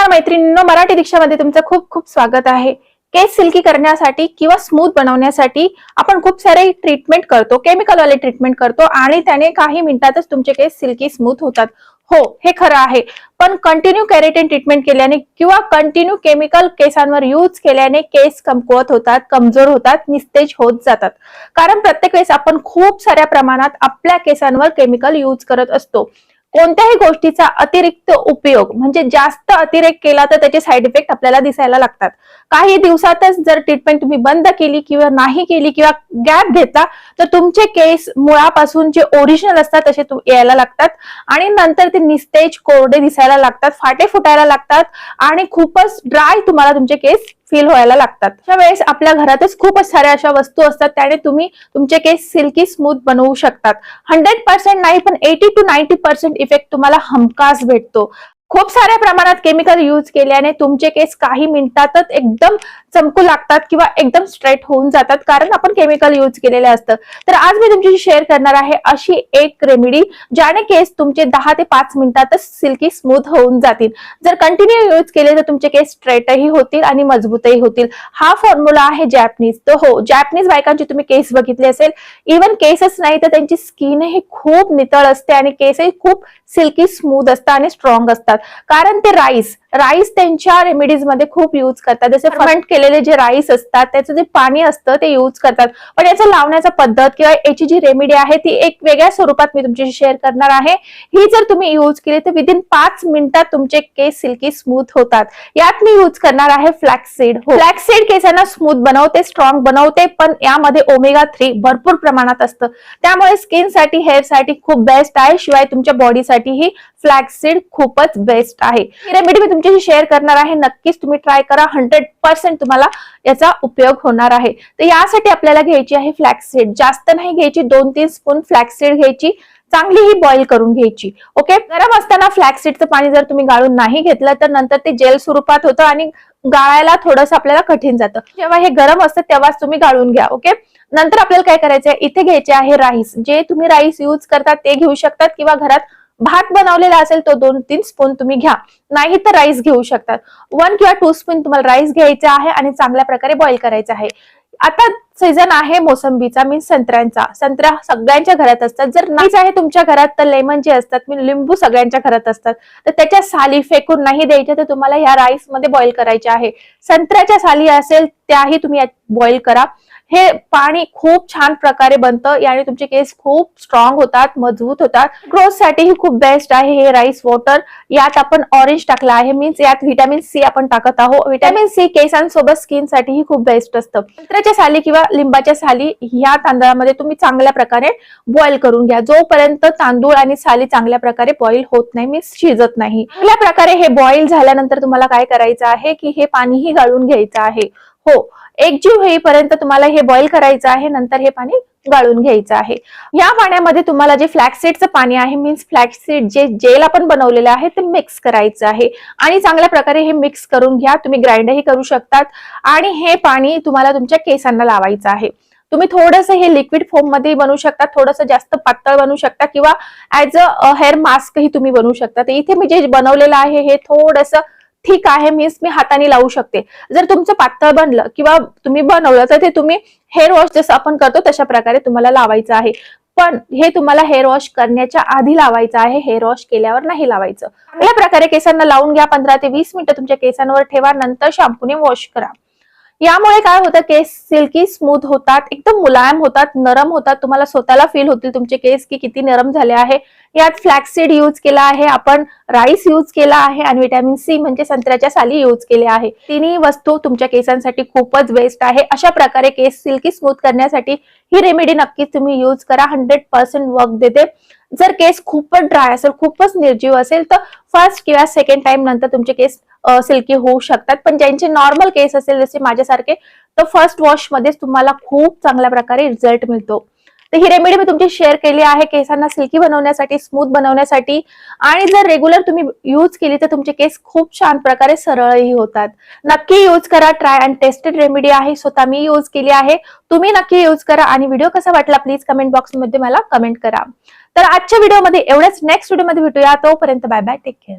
नमस्कार मैत्रिणींनो मराठी दीक्षामध्ये तुमचं खूप खूप स्वागत आहे. केस सिल्की करण्यासाठी किंवा स्मूथ बनवण्यासाठी आपण खूप सारे ट्रीटमेंट करतो केमिकलवाले ट्रीटमेंट करतो आणि त्याने काही मिनिटातच तुमचे केस सिल्की स्मूथ होतात. हो हे खरं आहे. पण कंटिन्यू कॅरेटिन ट्रीटमेंट केल्याने किंवा कंटिन्यू केमिकल केसांवर यूज केल्याने केस कमकुवत होतात कमजोर होतात निस्तेज होत जातात. कारण प्रत्येक वेळेस आपण खूप साऱ्या प्रमाणात आपल्या केसांवर केमिकल यूज करत असतो. कोणत्याही गोष्टीचा अतिरिक्त उपयोग म्हणजे जास्त अतिरेक केला तर त्याचे साईड इफेक्ट आपल्याला दिसायला लागतात. काही दिवसातच जर ट्रीटमेंट तुम्ही बंद केली किंवा नाही केली किंवा गॅप घेतला तर तुमचे केस मुळापासून जे ओरिजिनल असतात तसे यायला लागतात. आणि नंतर ते निस्तेज कोरडे दिसायला लागतात फाटे फुटायला लागतात आणि खूपच ड्राय तुम्हाला तुमचे केस फील व्हायला लागतात. अशा वेळेस आपल्या घरातच खूप साऱ्या अशा वस्तू असतात त्याने तुम्ही तुमचे केस सिल्की स्मूथ बनवू शकतात. हंड्रेड पर्सेंट नाही पण eighty two ninety percent effect तुम्हाला हमखास भेटतो. खूप साऱ्या प्रमाणात केमिकल यूज केल्याने तुमचे केस काही मिनिटातच एकदम चमकू लागतात किंवा एकदम स्ट्रेट होऊन जातात. कारण आपण केमिकल यूज केलेले असतं. तर आज मी तुमच्याशी शेअर करणार आहे अशी एक रेमेडी ज्याने केस तुमचे दहा ते पाच मिनिटातच सिल्की स्मूथ होऊन जातील. जर कंटिन्यू यूज केले तर तुमचे केस स्ट्रेटही होतील आणि मजबूतही होतील. हा फॉर्म्युला आहे जॅपनीज तर हो जॅपनीज बायकांची तुम्ही केस बघितले असेल. इवन केसच नाही तर त्यांची स्किनही खूप नितळ असते आणि केसही खूप सिल्की स्मूथ असतात आणि स्ट्रॉंग असतात. कारण ते राईस राईस त्यांच्या रेमेडीजमध्ये खूप यूज करतात. जसे फर्मेंट केलेले जे राईस असतात त्याचं जे पाणी असतं ते यूज करतात. पण याचं लावण्याचा पद्धत किंवा याची जी रेमेडी आहे ती एक वेगळ्या स्वरूपात मी तुमच्याशी शेअर करणार आहे. ही जर तुम्ही यूज केली तर विदिन पाच मिनिटात तुमचे केस सिल्की स्मूथ होतात. यात मी यूज करणार आहे फ्लॅक्सीड फ्लॅक्सीड केसांना स्मूथ बनवते स्ट्रॉंग बनवते पण यामध्ये ओमेगा थ्री भरपूर प्रमाणात असतं. त्यामुळे स्किनसाठी हेअरसाठी खूप बेस्ट आहे. शिवाय तुमच्या बॉडीसाठीही फ्लॅक्सीड खूपच बेस्ट आहे. ही रेमेडी मी तुमच्याशी शेअर करणार आहे. नक्कीच तुम्ही ट्राय करा. हंड्रेड पर्सेंट तुम्हाला याचा उपयोग होणार आहे. तर यासाठी आपल्याला घ्यायची आहे फ्लॅक्सीड जास्त नाही घ्यायची दोन तीन स्पून फ्लॅक्सीड घ्यायची. चांगली ही बॉईल करून घ्यायची. ओके गरम असताना फ्लॅक्सीडचं पाणी जर तुम्ही गाळून नाही घेतलं तर नंतर ते जेल स्वरूपात होतं आणि गाळायला थोडंसं आपल्याला कठीण जातं. जेव्हा हे गरम असतं तेव्हाच तुम्ही गाळून घ्या. ओके नंतर आपल्याला काय करायचं आहे इथे घ्यायचे आहे राईस जे तुम्ही राईस यूज करतात ते घेऊ शकतात किंवा घरात भात बनवलेला असेल तो दोन तीन स्पून तुम्ही घ्या. नाही तर राईस घेऊ शकतात. वन किंवा टू स्पून तुम्हाला राईस घ्यायचा आहे आणि चांगल्या प्रकारे बॉईल करायचं आहे. आता सीझन आहे मोसंबीचा मीन्स संत्र्यांचा. संत्र्या सगळ्यांच्या घरात असतात. जर नाहीच आहे तुमच्या घरात तर लेमन जे असतात मी लिंबू सगळ्यांच्या घरात असतात. तर त्याच्या साली फेकून नाही द्यायच्या तर तुम्हाला ह्या राईसमध्ये बॉईल करायच्या आहे. संत्र्याच्या साली असेल त्याही तुम्ही बॉईल करा. हे पाणी खूप छान प्रकारे बनतं. याने तुमचे केस खूप स्ट्रॉंग होतात मजबूत होतात. ग्रोथ साठीही खूप बेस्ट आहे हे राईस वॉटर यात आपण ऑरेंज टाकला आहे. मीन्स यात व्हिटॅमिन सी आपण टाकत आहोत. व्हिटॅमिन सी केसांसोबत स्किन साठीही खूप बेस्ट असतं. संत्र्याच्या साली किंवा लिंबाच्या साली ह्या तांदळामध्ये तुम्ही चांगल्या प्रकारे बॉईल करून घ्या. जोपर्यंत तांदूळ आणि साली चांगल्या प्रकारे बॉईल होत नाही मीन्स शिजत नाही. चांगल्या प्रकारे हे बॉईल झाल्यानंतर तुम्हाला काय करायचं आहे की हे पाणीही गाळून घ्यायचं आहे. हो एकजीव होईपर्यंत तुम्हाला हे बॉईल करायचं आहे नंतर हे पाणी गाळून घ्यायचं आहे. या पाण्यामध्ये तुम्हाला जे फ्लॅक्सीडचं पाणी आहे मीन्स फ्लॅक्सीड जे जेल आपण बनवलेलं आहे ते मिक्स करायचं आहे. आणि चांगल्या प्रकारे हे मिक्स करून घ्या तुम्ही ग्राइंडही करू शकतात. आणि हे पाणी तुम्हाला तुमच्या केसांना लावायचं आहे. तुम्ही थोडंसं हे लिक्विड फॉर्ममध्ये बनवू शकता थोडंसं जास्त पातळ बनवू शकता किंवा ऍज अ हेअर मास्कही तुम्ही बनवू शकता. तर इथे मी जे बनवलेलं आहे हे थोडंसं ठीक आहे मीन्स मी हाताने लावू शकते. जर तुमचं पातळ बनलं किंवा तुम्ही बनवलं तर ते तुम्ही हेअर वॉश जसं आपण करतो तशा प्रकारे तुम्हाला लावायचं आहे. पण हे तुम्हाला हेअर वॉश करण्याच्या आधी लावायचं आहे हेअर वॉश केल्यावर नाही लावायचं. चांगल्या प्रकारे केसांना लावून घ्या पंधरा ते वीस मिनिटं तुमच्या केसांवर ठेवा नंतर शॅम्पूने वॉश करा. यामुळे काय होतं केस सिल्की स्मूथ होतात एकदम मुलायम होतात नरम होतात. तुम्हाला स्वतःला फील होतील तुमचे केस की किती नरम झाले आहे. यात फ्लॅक्सीड यूज केला आहे आपण राईस यूज केला आहे आणि विटॅमिन सी म्हणजे संत्र्याच्या साली यूज केले आहे. तिन्ही वस्तू तुमच्या केसांसाठी खूपच बेस्ट आहे. अशा प्रकारे केस सिल्की स्मूथ करण्यासाठी ही रेमेडी नक्कीच तुम्ही यूज करा. हंड्रेड पर्सेंट वर्क देते. जर केस खूपच ड्राय असेल खूपच निर्जीव असेल तर फर्स्ट किंवा सेकंड टाइम नंतर तुमचे केस सिल्की होऊ शकतात. पण ज्यांचे नॉर्मल केस असेल जसे माझ्यासारखे तर फर्स्ट वॉशमध्येच तुम्हाला खूप चांगल्या प्रकारे रिझल्ट मिळतो. तर ही रेमेडी मी तुमची शेअर केली आहे केसांना सिल्की बनवण्यासाठी स्मूथ बनवण्यासाठी. आणि जर रेग्युलर तुम्ही यूज केली तर तुमचे केस खूप छान प्रकारे सरळही होतात. नक्की यूज करा ट्राय अँड टेस्टेड रेमेडी आहे स्वतः मी यूज केली आहे. तुम्ही नक्की यूज करा आणि व्हिडिओ कसा वाटला प्लीज कमेंट बॉक्समध्ये मला कमेंट करा. तर आजच्या व्हिडिओमध्ये एवढ्याच नेक्स्ट व्हिडिओमध्ये भेटूया. तोपर्यंत बाय बाय. Take care.